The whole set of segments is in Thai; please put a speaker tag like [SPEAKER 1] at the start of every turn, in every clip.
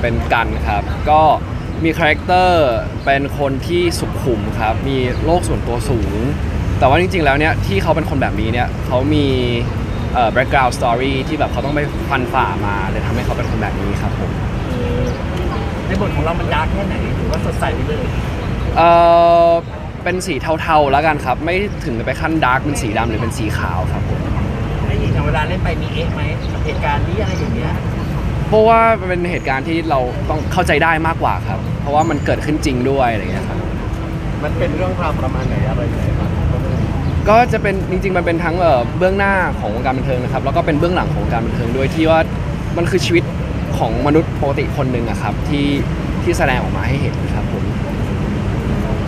[SPEAKER 1] เป็นกันครับ ก็มีคาแรคเตอร์เป็นคนที่สุขุมครับ มีโลกส่วนตัวสูง แต่ว่าจริง ๆ แล้วเนี่ยที่เขาเป็นคนแบบนี้เนี่ยเขามีเอ่อ background story ที่แบบเขาต้องไปฟันฝ่ามาเลยทำให้เขาเป็นคนแบบนี้ครับผม
[SPEAKER 2] ในบทของเรามันดาร์กแค่ไหนหรือว่าสดใสไปเลย
[SPEAKER 1] เอ่อเป็นสีเทาๆแล้วกันครับ ไม่ถึงกับไปขั้นดาร์กเป็นสีดำหรือเป็นสีขาวครับผม
[SPEAKER 2] ไอ้ยิงอย่างเวลาเล่นไปมีเอ๊ะไหมกับเหตุการณ์นี้อะไรอย่างเงี้ย
[SPEAKER 1] เพราะว่ามันเป็นเหตุการณ์ที่เราต้องเข้าใจได้มากกว่าครับ เพราะว่ามันเกิดขึ้นจริงด้วยอะไรอย่างเงี้ยครับ
[SPEAKER 3] มันเป็นเรื่องราวประมาณไหนอะไรยังไงครับ
[SPEAKER 1] ก็จะเป็นจริงๆมันเป็นทั้งเอ่อเบื้องหน้าของวงการบันเทิงนะครับแล้วก็เป็นเบื้องหลังของวงการบันเทิงด้วยที่ว่ามันคือชีวิตของมนุษย์ปกติคนหนึ่งอะครับที่ที่แสดงออกมาให้เห็นครับผม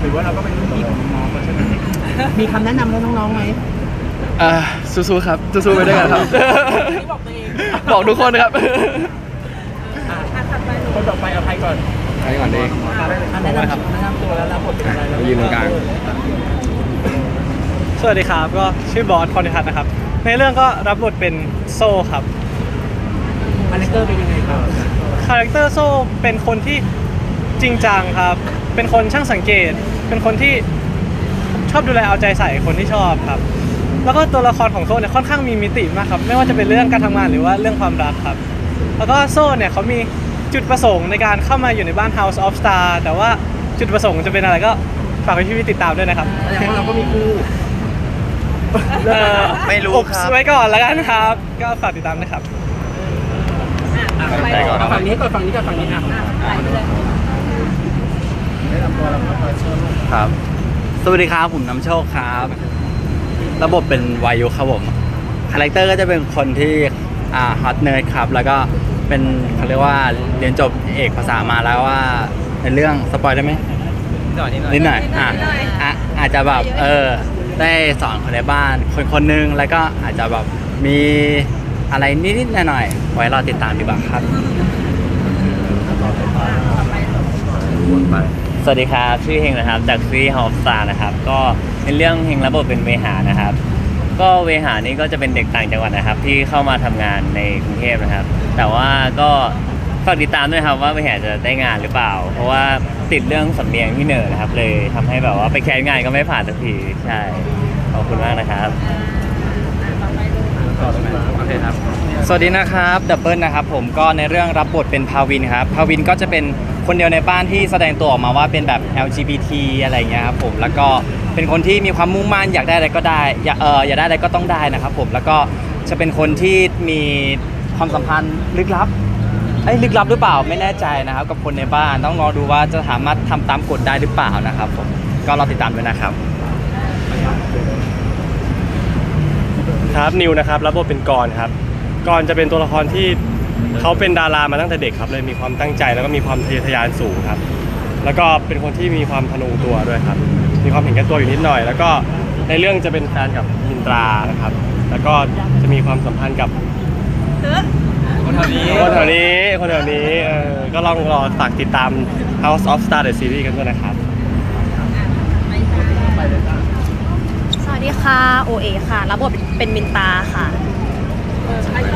[SPEAKER 2] หรือว่าเราก็เป็นรุ่นพี่ของน้องๆแล้วใช่ไหมมีคำแนะนำให้น้องๆไหม
[SPEAKER 1] เอ่อสู้ๆครับสู้ๆไปด้วยกันครับ
[SPEAKER 2] บอกตัวเอง
[SPEAKER 1] บอกทุกคนนะครับ
[SPEAKER 2] อะคน ต่อไปเอาใครก่อน
[SPEAKER 1] ใครก่อนดี
[SPEAKER 2] อะแนะนำแนะนำตัวแล้วรับบทเป็นอะไรแล้ว
[SPEAKER 1] มายืนตรงกลาง
[SPEAKER 4] สวัสดีครับ ก็ชื่อบอสพรนิพัฒน์นะครับ ในเรื่องก็รับบทเป็นโซ่ครับ
[SPEAKER 2] คาแรคเตอร์เป็นยังไงครับ
[SPEAKER 4] คาแรคเตอร์โซ่เป็นคนที่จริงจังครับ เป็นคนช่างสังเกต เป็นคนที่ชอบดูแลเอาใจใส่คนที่ชอบครับ แล้วก็ตัวละครของโซ่เนี่ยค่อนข้างมีมิติมากครับ ไม่ว่าจะเป็นเรื่องการทำงานหรือว่าเรื่องความรักครับ แล้วก็โซ่เนี่ยเขามี จุดประสงค์ในการเข้ามาอยู่ในบ้าน House of Star แต่ว่าจุดประสงค์จะเป็นอะไรก็ฝากพี่ๆติดตามด้วยนะครับ
[SPEAKER 2] แสดงว่าเราก็มีคู่
[SPEAKER 4] เอ่อ
[SPEAKER 3] ไม่รู้
[SPEAKER 4] อุบ
[SPEAKER 3] ครับ
[SPEAKER 4] ไว้ก่อนแล้วกันครับ ก็ฝากติดตามนะครับ
[SPEAKER 2] อะ
[SPEAKER 3] ไปก่อน
[SPEAKER 2] เอาฝั่งนี้ก่อนฝั่งนี้ก่อนฝั่งนี้อะ
[SPEAKER 3] ครับ สวัสดีครับ ผมน้ำโชคครับ ระบบเป็นวายุครับผม คาแรคเตอร์ก็จะเป็นคนที่ อ่าฮอตเนิร์ดครับ แล้วก็ เป็นเขาเรียกว่าเรียนจบเอกภาษามาแล้วว่าในเรื่องสปอยได้ไหมนิดหน่อยอะอะอาจจะแบบเออได้สอนคนในบ้าน คนคนหนึงแล้วก็อาจจะแบบมีอะไรนิดๆหน่อยๆไว้รอติดตามดีกว่าครับ
[SPEAKER 5] สวัสดีครับ ชื่อเฮงนะครับ จากซีรีส์ฮอฟสตาร์นะครับ ก็ในเรื่องเฮงรับบทเป็นเวหานะครับ ก็เวหานี่ก็จะเป็นเด็กต่างจังหวัดนะครับ ที่เข้ามาทำงานในกรุงเทพนะครับ แต่ว่าก็ฝากติดตามด้วยครับว่าเวหาจะได้งานหรือเปล่า เพราะว่าติดเรื่องสำเนียงที่เหนือนะครับ เลยทำให้แบบว่าไปแคสงานก็ไม่ผ่านสักทีใช่ขอบคุณมากนะครับ
[SPEAKER 1] โอเคครับ
[SPEAKER 3] สวัสดีนะครับดับเบิลนะครับผมก็ในเรื่องรับบทเป็นพาวินครับพาวินก็จะเป็นคนเดียวในบ้านที่แสดงตัวออกมาว่าเป็นแบบ LGBT อะไรอย่างเงี้ยครับผมแล้วก็ เป็นคนที่มีความมุ่งมั่นอยากได้อะไรก็ได้ อยากเอออยากได้อะไรก็ต้องได้นะครับผมแล้วก็จะเป็นคนที่มีความสัมพันธ์ลึกลับไอ้ยลึกลับหรือเปล่าไม่แน่ใจนะครับ กับคนในบ้านต้องรอดูว่าจะสามารถทำตามกฎได้หรือเปล่านะครับผมก็รอติดตามด้วยนะครับ
[SPEAKER 4] ครับนิวนะครับรับบทเป็นกรครับกรจะเป็นตัวละครที่เขาเป็นดารามาตั้งแต่เด็กครับเลยมีความตั้งใจแล้วก็มีความทะเยอทะยานสูงครับ แล้วก็เป็นคนที่มีความพนุงตัวด้วยครับ มีความเห็นแก่ตัวอยู่นิดหน่อย แล้วก็ในเรื่องจะเป็นแฟนกับมินตรานะครับ แล้วก็จะมีความสัมพันธ์กับคนแถวนี้คนแถวนี้คนแถวนี้เออก็ลองรอฝากติดตาม House of Star the Series กันด้วยนะครับ
[SPEAKER 6] สวัสดีค่ะโอเอค่ะ รับบทเป็นมินตาค่ะ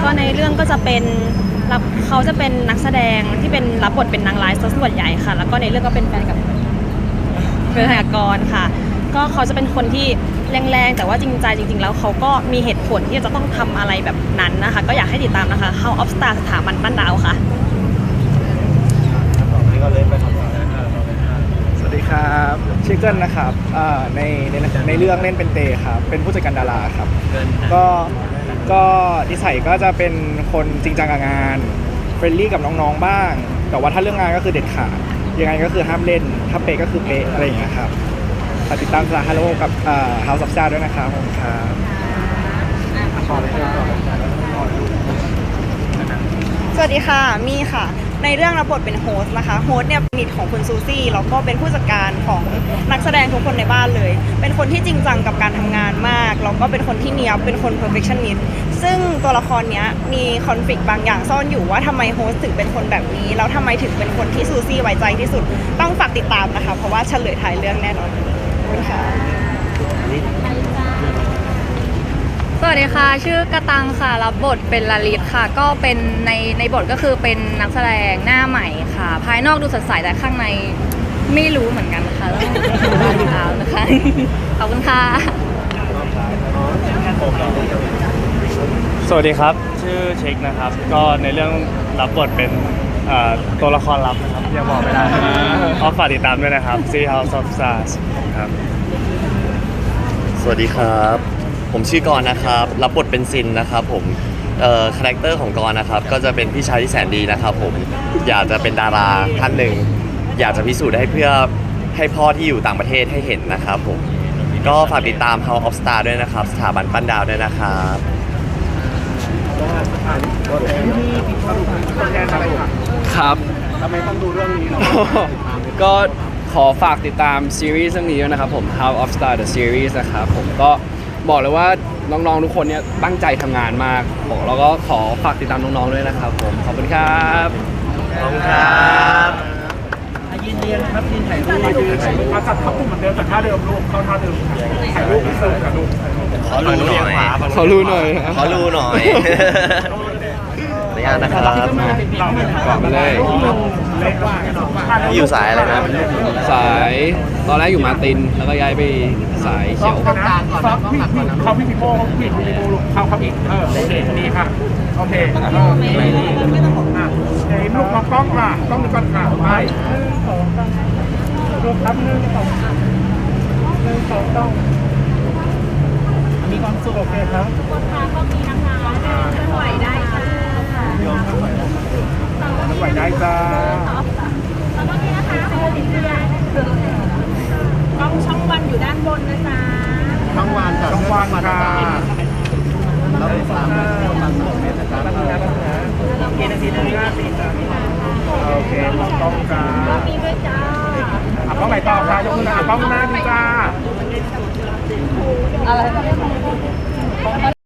[SPEAKER 6] ก็ในเรื่องก็จะเป็นรับเขาจะเป็นนักแสดงที่เป็นรับบทเป็นนางร้ายซะส่วนใหญ่ค่ะ แล้วก็ในเรื่องก็เป็นแฟนกับ เป็นพยากรค่ะ ก็เขาจะเป็นคนที่แรงๆ แต่ว่าจริงใจจริง ๆ แล้วเขาก็มีเหตุผลที่จะต้องทำอะไรแบบนั้นนะคะ ก็อยากให้ติดตามนะคะ House of Star สถาบันปั้นดาวค่ะ
[SPEAKER 7] สวัสดีครับชื่อเกิลนะครับอ่าในในในเรื่องเล่นเป็นเตครับเป็นผู้จัดการดาราครับก็ก็นิสัยก็จะเป็นคนจริงจังกับงานเฟรนลี่กับน้องๆบ้าง แต่ว่าถ้าเรื่องงานก็คือเด็ดขาด ยังไงก็คือห้ามเล่น ถ้าเป๊ะก็คือเป๊ะอะไรอย่างเงี้ยครับฝากติดตามสาฮาโลกับอ่า House of Star ด้วยนะครับขอบคุณครับ
[SPEAKER 8] สวัสดีค่ะ มี่ค่ะ ในเรื่องรับบทเป็นโฮสต์นะคะ โฮสต์เนี่ยเป็นนิดของคุณซูซี่ แล้วก็เป็นผู้จัดการของนักแสดงทุกคนในบ้านเลย เป็นคนที่จริงจังกับการทำงาน มากแล้วก็เป็นคนที่เนียบเป็นคน perfectionist ซึ่งตัวละครเนี้ยมีคอนฟ lict บางอย่างซ่อนอยู่ว่าทำไมโฮสต์ถึงเป็นคนแบบนี้ แล้วทำไมถึงเป็นคนที่ซูซี่ไว้ใจที่สุดต้องฝากติดตามนะคะ เพราะว่าเฉลยท้ายเรื่องแน่นอนคุณค่ะ
[SPEAKER 9] สวัสดีค่ะ ชื่อกระตังค่ะรับบทเป็นลาลิตค่ะ ก็เป็นในในบทก็คือเป็นนักแสดงหน้าใหม่ค่ะ ภายนอกดูสดใสแต่ข้างในไม่รู้เหมือนกันค่ะต้องติดตามนะคะขอบคุณค่ะ
[SPEAKER 4] สวัสดีครับ ชื่อเช็คนะครับ ก็ในเรื่องรับบทเป็นเอ่อตัวละครลับนะครับยังบอกไม่ได้ก็ฝากติดตามด้วยนะครับ See House of Stars ครับ
[SPEAKER 10] สวัสดีครับ ผมชื่อกรณ์นะครับ รับบทเป็นซินนะครับผมเอ่อคาแรคเตอร์ของกรณ์นะครับ ก็จะเป็นพี่ชายที่แสนดีนะครับผม อยากจะเป็นดาราท่านหนึ่ง อยากจะพิสูจน์ให้เพื่อให้พ่อที่อยู่ต่างประเทศให้เห็นนะครับผม ก็ฝากติดตาม House of Star ด้วยนะครับ สถาบันปั้นดาวด้วยนะครับ
[SPEAKER 2] ตัวแทนอะไรค่ะ
[SPEAKER 1] ครับ
[SPEAKER 2] ทำไมต้องดูเรื่องนี้เนาะ
[SPEAKER 1] ก็ขอฝากติดตามซีรีส์เรื่องนี้ด้วยนะครับผม House of Star the Series นะครับผมก็บอกเลยว่าน้องๆทุกคนเนี่ยตั้งใจทำงานมากผมแล้วก็ขอฝากติดตามน้องๆด้วยนะครับผมขอบคุณครับ
[SPEAKER 10] ขอบคุณครับ
[SPEAKER 2] ยืนเรียนครับ ยืนถ่ายรูปยืนถ่ารูปมาจัดทับกลุ่มเหมือนเดิมแต่ท่าเดิมลูกเข้าท่าเดิมถ่ายรูปพิเศษกับลูก
[SPEAKER 10] ขอรู้หน่อย
[SPEAKER 1] ขอรู้หน่อย
[SPEAKER 10] ขอรู้หน่อยขออนุญาตนะครับ
[SPEAKER 1] กลับมาเลย
[SPEAKER 2] เล็กว่ากันเนาะ
[SPEAKER 10] พี่อยู่สายอะไรนะ
[SPEAKER 1] สายตอนแรกอยู่มาติน แล้วก็ย้ายไปสายเขียว
[SPEAKER 2] กลางก่อนนะพี่เขาพี่พิโป้เขาพี่พิโป้ลูกเขาเขาอีกเออโอเคดีค่ะโอเคไม่ต้องบอกอะลูกมองกล้องค่ะกล้องหนึ่งก่อนค่ะไป รวมครับหนึ่งสองหนึ่งสองต้อง มีความสุขโอเคครับทุกคนคะก็มีนะคะเดิน
[SPEAKER 6] ไหวได้ค่ะ
[SPEAKER 2] เดี๋ยวเคลื่นไหวได้เคยได้จ้าแล้ว
[SPEAKER 6] ก็
[SPEAKER 11] มีนะคะโอติดเพื่อนก
[SPEAKER 6] ล้องช่องวันอยู่ด้านบนนะจ๊ะ
[SPEAKER 2] ช่องวันจ้ะช่องวันค่ะแล้วสามสามตรจ้าโอเคนาทีหนึ่งห้าสี่จ้าโอเคมองกล้องจ้า
[SPEAKER 6] มีด้วยจ้า
[SPEAKER 2] อะกล้องไหนต่อค่ะยกมืออะ กล้องหน้าดีจ้า
[SPEAKER 6] อะไร